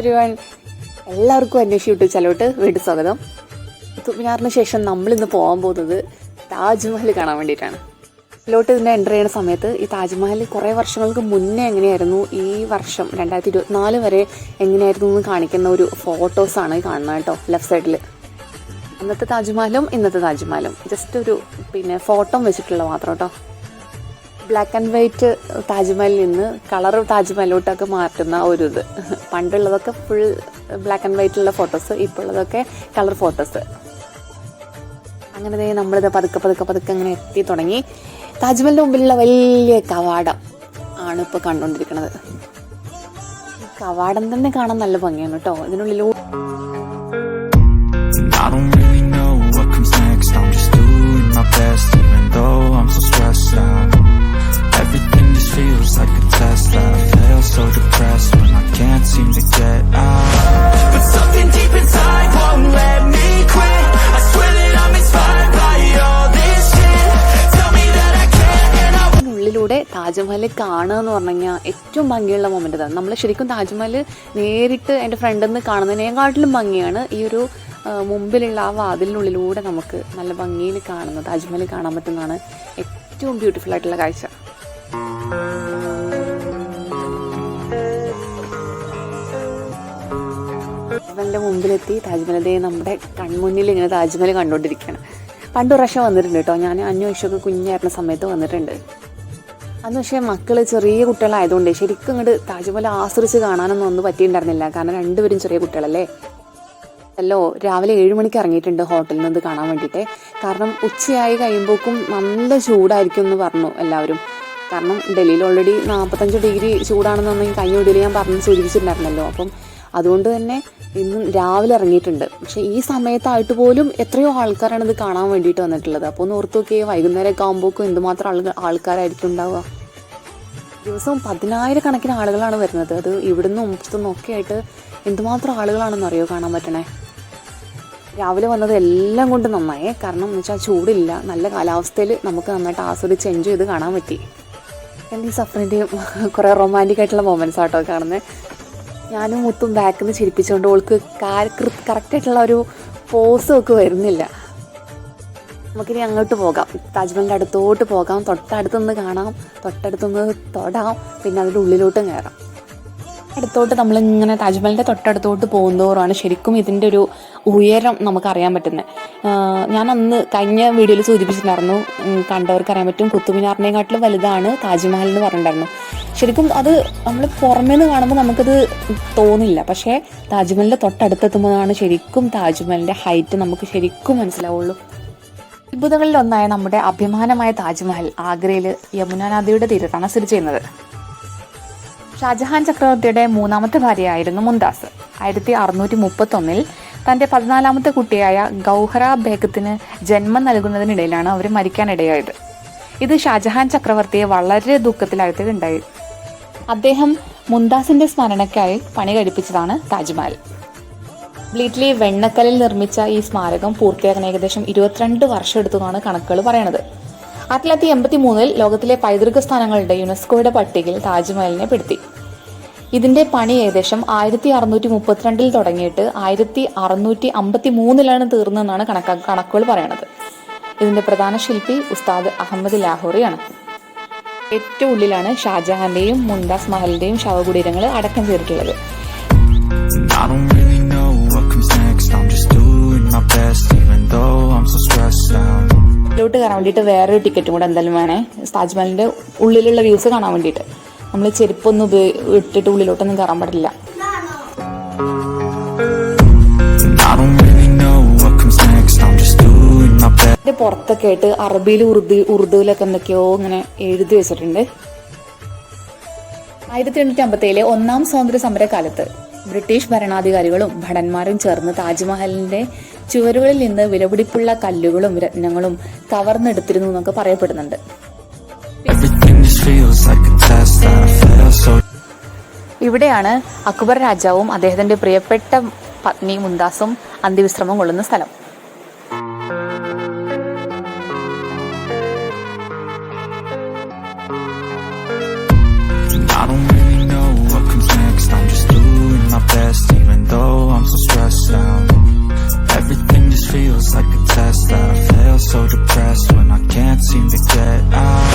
ഒരുവൺ എല്ലാവർക്കും അന്വേഷിച്ച് യൂട്യൂബ് ചലോട്ട് വീണ്ടും സ്വാഗതം. കുത്തുമിനാറിന് ശേഷം നമ്മളിന്ന് പോകാൻ പോകുന്നത് താജ്മഹൽ കാണാൻ വേണ്ടിയിട്ടാണ്. ചിലോട്ട് ഇതിന്റെ എന്റർ ചെയ്യുന്ന സമയത്ത് ഈ താജ്മഹൽ കുറേ വർഷങ്ങൾക്ക് മുന്നേ എങ്ങനെയായിരുന്നു? ഈ വർഷം രണ്ടായിരത്തി ഇരുപത്തിനാല് വരെ എങ്ങനെയായിരുന്നു എന്ന് കാണിക്കുന്ന ഒരു ഫോട്ടോസാണ് കാണുന്നത് കേട്ടോ ലെഫ്റ്റ് സൈഡിൽ അന്നത്തെ താജ്മഹലും ഇന്നത്തെ താജ്മഹലും. ജസ്റ്റ് ഒരു പിന്നെ ഫോട്ടോ വെച്ചിട്ടുള്ള മാത്രം കേട്ടോ. ബ്ലാക്ക് ആൻഡ് വൈറ്റ് താജ്മഹലിൽ നിന്ന് കളർ താജ്മഹലിലോട്ടൊക്കെ മാറ്റുന്ന ഒരു ഇത് പണ്ടുള്ളതൊക്കെ ഫുൾ ബ്ലാക്ക് ആൻഡ് വൈറ്റിലുള്ള ഫോട്ടോസ് ഇപ്പോൾ ഉള്ളതൊക്കെ കളർ ഫോട്ടോസ് അങ്ങനെ നമ്മളിത് പതുക്കെ പതുക്കെ പതുക്കെ അങ്ങനെ എത്തി തുടങ്ങി. താജ്മഹലിന്റെ മുമ്പിലുള്ള വലിയ കവാടം ആണ് ഇപ്പോൾ കണ്ടുകൊണ്ടിരിക്കുന്നത്. കവാടം തന്നെ കാണാൻ നല്ല ഭംഗിയാണ് കേട്ടോ. ഇതിനുള്ളിലൂടെ താജ്മഹൽ കാണുക എന്ന് പറഞ്ഞു കഴിഞ്ഞാൽ ഏറ്റവും ഭംഗിയുള്ള മൊമെന്റ് ഇതാണ്. നമ്മൾ ശരിക്കും താജ്മഹൽ നേരിട്ട് എന്റെ ഫ്രണ്ടിൽ നിന്ന് കാണുന്നതിനേക്കാട്ടിലും ഭംഗിയാണ് ഈ ഒരു മുമ്പിലുള്ള ആ വാതിലിനുള്ളിലൂടെ നമുക്ക് നല്ല ഭംഗിയിൽ കാണുന്നത് താജ്മഹൽ കാണാൻ പറ്റുന്നതാണ് ഏറ്റവും ബ്യൂട്ടിഫുൾ ആയിട്ടുള്ള കാഴ്ച. താജ്മഹലിന്റെ മുമ്പിലെത്തി താജ്മഹൽ ദേ നമ്മുടെ കൺമുന്നിൽ ഇങ്ങനെ താജ്മഹൽ കണ്ടുകൊണ്ടിരിക്കുകയാണ് പണ്ട് പ്രാവശ്യം വന്നിട്ടുണ്ട് കേട്ടോ. ഞാൻ അന്വേഷിച്ചൊക്കെ കുഞ്ഞായിരുന്ന സമയത്ത് വന്നിട്ടുണ്ട്. അന്ന് പക്ഷേ മക്കൾ ചെറിയ കുട്ടികളായതുകൊണ്ട് ശരിക്കും ഇങ്ങോട്ട് താജ്മഹൽ ആസ്വദിച്ച് കാണാനൊന്നും ഒന്നും പറ്റിയിട്ടുണ്ടായിരുന്നില്ല. കാരണം രണ്ടുപേരും ചെറിയ കുട്ടികളല്ലേ? അല്ലോ രാവിലെ ഏഴ് മണിക്ക് ഇറങ്ങിയിട്ടുണ്ട് ഹോട്ടലിൽ നിന്ന് കാണാൻ വേണ്ടിയിട്ട്. കാരണം ഉച്ചയായി കഴിയുമ്പോഴേക്കും നല്ല ചൂടായിരിക്കും എന്ന് പറഞ്ഞു എല്ലാവരും. കാരണം ഡൽഹിയിൽ ഓൾറെഡി നാൽപ്പത്തഞ്ച് ഡിഗ്രി ചൂടാണെന്നൊന്നും കഴിഞ്ഞ വീഡിയോയിൽ ഞാൻ പറഞ്ഞ് സൂചിപ്പിച്ചിട്ടുണ്ടായിരുന്നല്ലോ. അപ്പം അതുകൊണ്ട് തന്നെ ഇന്നും രാവിലെ ഇറങ്ങിയിട്ടുണ്ട്. പക്ഷേ ഈ സമയത്തായിട്ട് പോലും എത്രയോ ആൾക്കാരാണ് ഇത് കാണാൻ വേണ്ടിയിട്ട് വന്നിട്ടുള്ളത്. അപ്പോൾ ഒന്ന് ഓർത്ത് നോക്കിയേ വൈകുന്നേരമൊക്കെ ആകുമ്പോഴേക്കും എന്തുമാത്രം ആളുകൾ ആൾക്കാരായിരിക്കും ഉണ്ടാവുക ദിവസവും പതിനായിരക്കണക്കിന് ആളുകളാണ് വരുന്നത്. അത് ഇവിടുന്ന് ഉമ്പത്തുനിന്നും ഒക്കെ ആയിട്ട് എന്തുമാത്രം ആളുകളാണെന്ന് അറിയോ കാണാൻ പറ്റണേ? രാവിലെ വന്നത് എല്ലാം കൊണ്ട് നന്നായേ. കാരണം എന്ന് വെച്ചാൽ ചൂടില്ല. നല്ല കാലാവസ്ഥയിൽ നമുക്ക് നന്നായിട്ട് ആസ്വദിച്ച് എൻജോയ് ചെയ്ത് കാണാൻ പറ്റി. എന്റെ ഈ സഫറിന്റെയും കുറേ റൊമാന്റിക് ആയിട്ടുള്ള മൊമെന്റ്സ് ആട്ടോ കാണുന്നത് ഞാനും മുത്തും ബാക്കിൽ നിന്ന് ചിരിപ്പിച്ചുകൊണ്ട് ഓൾക്ക് കറക്റ്റായിട്ടുള്ള ഒരു പോസും ഒക്കെ വരുന്നില്ല. നമുക്കിനി അങ്ങോട്ട് പോകാം. താജ്മഹലിന്റെ അടുത്തോട്ട് പോകാം. തൊട്ടടുത്തുനിന്ന് കാണാം. തൊട്ടടുത്തുനിന്ന് തൊടാം. പിന്നെ അതിന്റെ ഉള്ളിലോട്ടും കയറാം അടുത്തോട്ട് നമ്മളിങ്ങനെ താജ്മഹലിന്റെ തൊട്ടടുത്തോട്ട് പോകുന്നതോറാണ് ശരിക്കും ഇതിന്റെ ഒരു ഉയരം നമുക്കറിയാൻ പറ്റുന്നത് ഞാൻ അന്ന് കഴിഞ്ഞ വീഡിയോയിൽ സൂചിപ്പിച്ചിട്ടുണ്ടായിരുന്നു. കണ്ടവർക്ക് അറിയാൻ പറ്റും. കുത്തുമിനാറിനെക്കാട്ടിലും വലുതാണ് താജ്മഹൽ എന്ന് പറഞ്ഞിട്ടുണ്ടായിരുന്നു. ശരിക്കും അത് നമ്മൾ പുറമേ നിന്ന് കാണുമ്പോൾ നമുക്കത് തോന്നില്ല. പക്ഷേ താജ്മഹലിന്റെ തൊട്ടടുത്തെത്തുമ്പോഴാണ് ശരിക്കും താജ്മഹലിന്റെ ഹൈറ്റ് നമുക്ക് ശരിക്കും മനസ്സിലാവുള്ളൂ. അത്ഭുതങ്ങളിൽ ഒന്നായ നമ്മുടെ അഭിമാനമായ താജ്മഹൽ ആഗ്രയിൽ യമുന നദിയുടെ തീരത്താണ് സ്ഥിതി ചെയ്യുന്നത്. ഷാജഹാൻ ചക്രവർത്തിയുടെ മൂന്നാമത്തെ ഭാര്യയായിരുന്നു മുംതാസ്. ആയിരത്തി അറുന്നൂറ്റി മുപ്പത്തൊന്നിൽ തന്റെ പതിനാലാമത്തെ കുട്ടിയായ ഗൗഹറ ബേഗത്തിന് ജന്മം നൽകുന്നതിനിടയിലാണ് അവർ മരിക്കാനിടയായത്. ഇത് ഷാജഹാൻ ചക്രവർത്തിയെ വളരെ ദുഃഖത്തിലാഴ്ത്തുകയുണ്ടായി അദ്ദേഹം മുന്താസിന്റെ സ്മരണയ്ക്കായി പണി കഴിപ്പിച്ചതാണ് താജ്മഹൽ. ബ്ലീറ്റ്ലി വെണ്ണക്കല്ലിൽ നിർമ്മിച്ച ഈ സ്മാരകം പൂർത്തിയാക്കാൻ ഏകദേശം ഇരുപത്തിരണ്ട് വർഷം എടുത്തുമാണ് കണക്കുകൾ പറയുന്നത് ആയിരത്തി തൊള്ളായിരത്തി എൺപത്തി മൂന്നിൽ ലോകത്തിലെ പൈതൃക സ്ഥാനങ്ങളുടെ യുനെസ്കോയുടെ പട്ടികയിൽ താജ്മഹലിനെ പെടുത്തി. ഇതിന്റെ പണി ഏകദേശം ആയിരത്തി അറുന്നൂറ്റി മുപ്പത്തിരണ്ടിൽ തുടങ്ങിയിട്ട് ആയിരത്തി അറുന്നൂറ്റി അമ്പത്തി മൂന്നിലാണ് തീർന്നതെന്നാണ് കണക്ക കണക്കുകൾ പറയുന്നത് ഇതിന്റെ പ്രധാന ശില്പി ഉസ്താദ് അഹമ്മദ് ലാഹോറിയാണ്. ഏറ്റവും ഉള്ളിലാണ് ഷാജഹാന്റെയും മുംതാസ് മഹലിന്റെയും ശവകുടീരങ്ങൾ അടക്കം ചെയ്തിട്ടുള്ളത്. ോട്ട് കയറാൻ വേണ്ടിയിട്ട് വേറൊരു ടിക്കറ്റും കൂടെ എന്തായാലും വേണേ. താജ്മഹലിന്റെ ഉള്ളിലുള്ള വ്യൂസ് കാണാൻ വേണ്ടിയിട്ട്. നമ്മൾ ചെരുപ്പൊന്നും ഉപയോഗി ഇട്ടിട്ട് ഉള്ളിലോട്ടൊന്നും കയറാൻ പാടില്ല. My പുറത്തൊക്കെ ആയിട്ട് അറബിയിൽ ഉറുദു ഉറുദുവിലൊക്കെ എന്തൊക്കെയോ ഇങ്ങനെ എഴുതി വെച്ചിട്ടുണ്ട്. ആയിരത്തി എണ്ണൂറ്റി അമ്പത്തേഴിലെ ഒന്നാം സ്വാതന്ത്ര്യ സമര കാലത്ത് ബ്രിട്ടീഷ് ഭരണാധികാരികളും ഭടന്മാരും ചേർന്ന് താജ്മഹലിന്റെ ചുവരുകളിൽ നിന്ന് വിലപിടിപ്പുള്ള കല്ലുകളും രത്നങ്ങളും കവർന്നെടുത്തിരുന്നു എന്നൊക്കെ പറയപ്പെടുന്നുണ്ട്. best Even though I'm so stressed out Everything just feels like a test That I fail so depressed When I can't seem to get out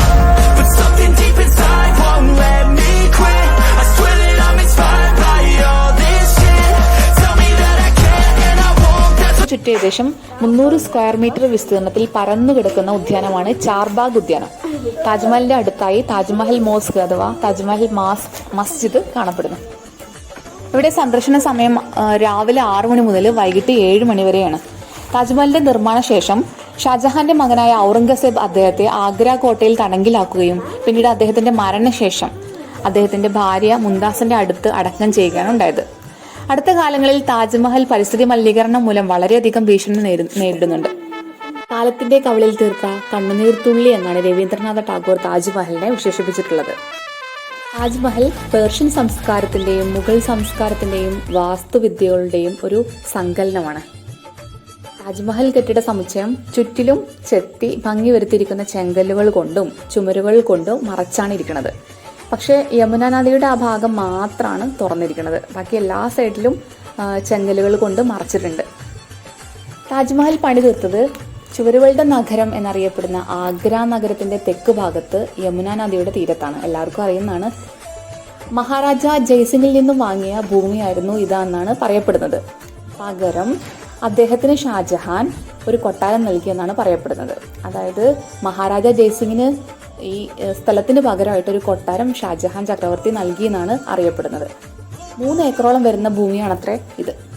But something deep inside won't let me quit I swear that I'm inspired by all this shit Tell me that I can't and I won't That's what മുന്നൂറ് square metre വിസ്തീർണത്തിൽ പറന്നു കിടക്കുന്ന ഉദ്യാനമാണ് ചാർബാഗ് ഉദ്യാനം താജ്മഹലിന്റെ അടുത്തായി Taj Mahal mosque അഥവാ Taj Mahal mask മസ്ജിദ് കാണപ്പെടുന്നു ഇവിടെ സന്ദർശന സമയം രാവിലെ ആറു മണി മുതൽ വൈകിട്ട് ഏഴ് മണി വരെയാണ്. താജ്മഹലിന്റെ നിർമ്മാണ ശേഷം ഷാജഹാന്റെ മകനായ ഔറംഗസേബ് അദ്ദേഹത്തെ ആഗ്ര കോട്ടയിൽ തടങ്കിലാക്കുകയും പിന്നീട് അദ്ദേഹത്തിന്റെ മരണശേഷം അദ്ദേഹത്തിന്റെ ഭാര്യ മുംതാസിന്റെ അടുത്ത് അടക്കം ചെയ്യുകയാണ് ഉണ്ടായത്. അടുത്ത കാലങ്ങളിൽ താജ്മഹൽ പരിസ്ഥിതി മലിനീകരണം മൂലം വളരെയധികം ഭീഷണി നേരി- നേരിടുന്നുണ്ട്. കാലത്തിന്റെ കവളിൽ തീർത്ത കണ്ണുനീർത്തുള്ളി എന്നാണ് രവീന്ദ്രനാഥ ടാഗോർ താജ്മഹലിനെ വിശേഷിപ്പിച്ചിട്ടുള്ളത്. താജ്മഹൽ പേർഷ്യൻ സംസ്കാരത്തിന്റെയും മുഗൾ സംസ്കാരത്തിന്റെയും വാസ്തുവിദ്യകളുടെയും ഒരു സങ്കലനമാണ്. താജ്മഹൽ കെട്ടിട സമുച്ചയം ചുറ്റിലും ചെത്തി ഭംഗി വരുത്തിയിരിക്കുന്ന ചെങ്കല്ലുകൾ കൊണ്ടും ചുമരുകൾ കൊണ്ടും മറച്ചാണ് ഇരിക്കുന്നത്. പക്ഷേ യമുന നദിയുടെ ആ ഭാഗം മാത്രമാണ് തുറന്നിരിക്കുന്നത്. ബാക്കി എല്ലാ സൈഡിലും ചെങ്കല്ലുകൾ കൊണ്ട് മറച്ചിട്ടുണ്ട്. താജ്മഹൽ പണി തീർത്തത് ചുവരുകളുടെ നഗരം എന്നറിയപ്പെടുന്ന ആഗ്ര നഗരത്തിന്റെ തെക്ക് ഭാഗത്ത് യമുന നദിയുടെ തീരത്താണ്. എല്ലാവർക്കും അറിയുന്നതാണ്. മഹാരാജ ജയ്സിംഗിൽ നിന്നും വാങ്ങിയ ഭൂമിയായിരുന്നു ഇതാന്നാണ് പറയപ്പെടുന്നത്. പകരം അദ്ദേഹത്തിന് ഷാജഹാൻ ഒരു കൊട്ടാരം നൽകിയെന്നാണ് പറയപ്പെടുന്നത്. അതായത് മഹാരാജ ജയ്സിംഗിന് ഈ സ്ഥലത്തിന് പകരമായിട്ട് ഒരു കൊട്ടാരം ഷാജഹാൻ ചക്രവർത്തി നൽകിയെന്നാണ് അറിയപ്പെടുന്നത്. മൂന്ന് ഏക്കറോളം വരുന്ന ഭൂമിയാണത്രേ ഇത്.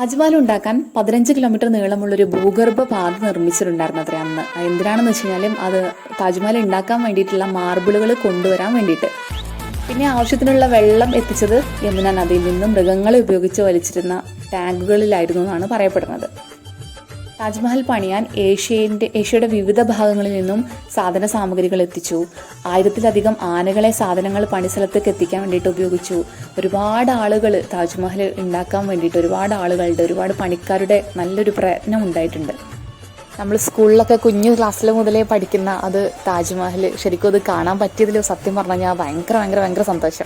താജ്മഹൽ ഉണ്ടാക്കാൻ പതിനഞ്ച് കിലോമീറ്റർ നീളമുള്ള ഒരു ഭൂഗർഭ പാത നിർമ്മിച്ചിട്ടുണ്ടായിരുന്നു അത്ര അന്ന്. എന്തിനാണെന്ന് വെച്ച് കഴിഞ്ഞാൽ അത് താജ്മഹൽ ഉണ്ടാക്കാൻ വേണ്ടിയിട്ടുള്ള മാർബിളുകൾ കൊണ്ടുവരാൻ വേണ്ടിയിട്ട്. പിന്നെ ആവശ്യത്തിനുള്ള വെള്ളം എത്തിച്ചത് യമുന നദിയിൽ നിന്നും മൃഗങ്ങളെ ഉപയോഗിച്ച് വലിച്ചിരുന്ന ടാങ്കുകളിലായിരുന്നു എന്നാണ് പറയപ്പെടുന്നത്. താജ്മഹൽ പണിയാൻ ഏഷ്യന്റെ ഏഷ്യയുടെ വിവിധ ഭാഗങ്ങളിൽ നിന്നും സാധന സാമഗ്രികൾ എത്തിച്ചു. ആയിരത്തിലധികം ആനകളെ സാധനങ്ങൾ പണിസ്ഥലത്തേക്ക് എത്തിക്കാൻ വേണ്ടിയിട്ട് ഉപയോഗിച്ചു. ഒരുപാട് ആളുകൾ താജ്മഹൽ ഉണ്ടാക്കാൻ വേണ്ടിയിട്ട് ഒരുപാട് ആളുകളുടെ ഒരുപാട് പണിക്കാരുടെ നല്ലൊരു പ്രയത്നം ഉണ്ടായിട്ടുണ്ട്. നമ്മൾ സ്കൂളിലൊക്കെ കുഞ്ഞു ക്ലാസ്സിൽ മുതലേ പഠിക്കുന്ന അത് താജ്മഹൽ ശരിക്കും അത് കാണാൻ പറ്റിയതിൽ സത്യം പറഞ്ഞു കഴിഞ്ഞാൽ ഭയങ്കര ഭയങ്കര ഭയങ്കര സന്തോഷം.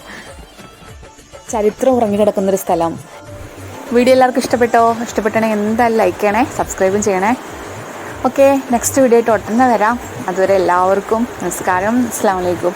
ചരിത്രം ഉറങ്ങിക്കിടക്കുന്നൊരു സ്ഥലം. വീഡിയോ എല്ലാവർക്കും ഇഷ്ടപ്പെട്ടോ? ഇഷ്ടപ്പെട്ടാണെങ്കിൽ എന്തായാലും ലൈക്ക് ചെയ്യണേ സബ്സ്ക്രൈബും ചെയ്യണേ. ഓക്കെ നെക്സ്റ്റ് വീഡിയോ ആയിട്ട് ഒട്ടന്നെ വരാം. അതുവരെ എല്ലാവർക്കും നമസ്കാരം. അസ്സാം വലൈക്കും